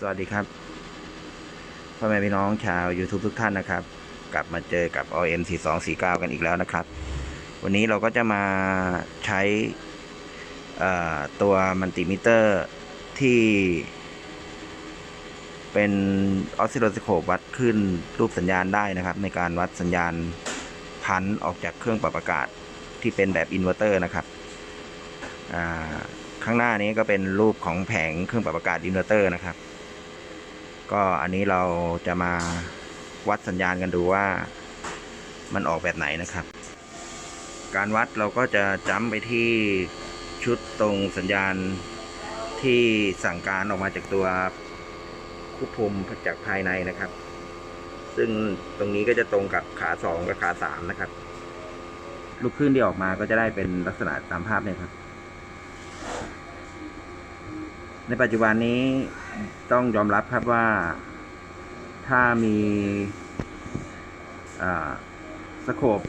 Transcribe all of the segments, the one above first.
สวัสดีครับพ่อแม่พี่น้องชาว YouTube ทุกท่านนะครับ กลับมาเจอกับ OM 4249 กันอีกแล้วนะครับ วันนี้เราก็จะมาใช้ตัวมัลติมิเตอร์ที่เป็นออสซิลโลสโคปวัดขึ้นรูปสัญญาณได้นะครับ ในการวัดสัญญาณพันออกจากเครื่องปรับอากาศที่เป็นแบบอินเวอร์เตอร์นะครับข้างหน้านี้ก็เป็นรูปของแผงเครื่องปรับอากาศอินเวอร์เตอร์นะครับ ก็อันนี้เราจะมาวัดสัญญาณกันดูว่ามันออกแบบไหนนะครับ การวัดเราก็จะจ้ำไปที่ชุดตรงสัญญาณที่สั่งการออกมาจากตัวควบคุมจากภายในนะครับ ซึ่งตรงนี้ก็จะตรงกับขาสองกับขาสามนะครับ ลูกคลื่นที่ออกมาก็จะได้เป็นลักษณะตามภาพเนี่ยครับ ในปัจจุบันนี้ ต้องยอมรับครับว่าถ้ามีสโคป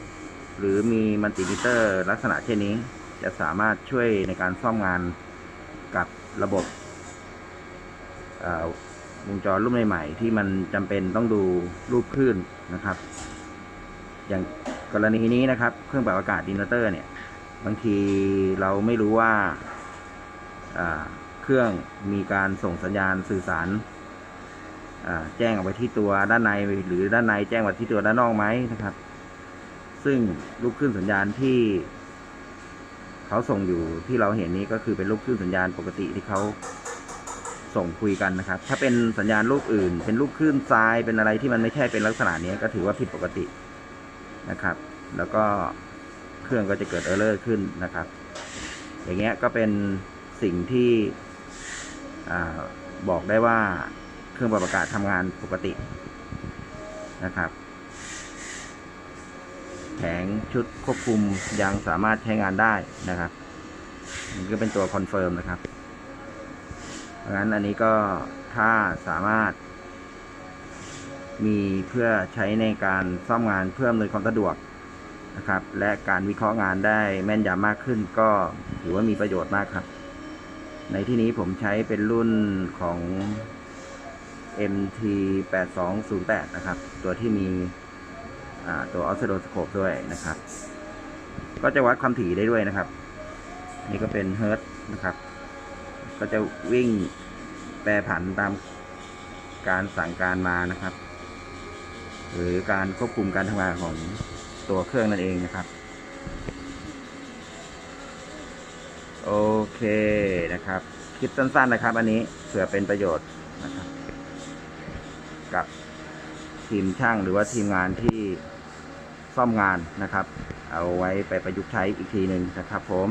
หรือมีมัลติมิเตอร์ ลักษณะเช่นนี้ จะสามารถช่วยในการซ่อมงานกับระบบวงจรรุ่นใหม่ๆที่มันจำเป็นต้องดูรูปคลื่นนะครับ อย่างกรณีนี้นะครับ เครื่องปรับอากาศอินเตอร์เนี่ย บางทีเราไม่รู้ว่า เครื่องมีการส่งสัญญาณสื่อสารแจ้งออกไปที่ตัวด้านในหรือด้านในแจ้งไปที่ตัวด้านนอกไหมนะครับ ซึ่งลูกคลื่นสัญญาณที่เขาส่งอยู่ที่เราเห็นนี้ก็คือเป็นลูกคลื่นสัญญาณปกติที่เขาส่งคุยกันนะครับ ถ้าเป็นสัญญาณลูกอื่น เป็นลูกคลื่นทรายเป็นอะไรที่มันไม่ใช่เป็นลักษณะนี้ก็ถือว่าผิดปกตินะครับ แล้วก็เครื่องก็จะเกิดเออร์เลอร์ขึ้นนะครับ อย่างเงี้ยก็เป็นสิ่งที่ บอกได้ว่าเครื่องปรับอากาศทำงานปกตินะครับ แผงชุดควบคุมยังสามารถใช้งานได้นะครับนี่ก็เป็นตัวคอนเฟิร์มนะครับเพราะงั้นอันนี้ก็ถ้าสามารถ มีเพื่อใช้ในการซ่อมงานเพื่ออำนวยความสะดวกนะครับ และการวิเคราะห์งานได้แม่นยำมากขึ้นก็ถือว่ามีประโยชน์มากครับ ในที่นี้ผมใช้เป็นรุ่นของ MT 8208 นะครับ ตัวที่มีตัวออสโ l โ s สโคปด้วยนะครับ ก็จะวัดความถี่ได้ด้วยนะครับ นี่ก็เป็นเฮิร์ตนะครับ ก็จะวิ่งแปรผันตามการสั่งการมานะครับ หรือการควบคุมการทำงานของตัวเครื่องนั่นเองนะครับ โอเคนะครับคลิปสั้นๆนะครับ อันนี้เผื่อเป็นประโยชน์นะครับ กับทีมช่างหรือว่าทีมงานที่ซ่อมงานนะครับ เอาไว้ไปประยุกต์ใช้อีกทีหนึ่งนะครับผม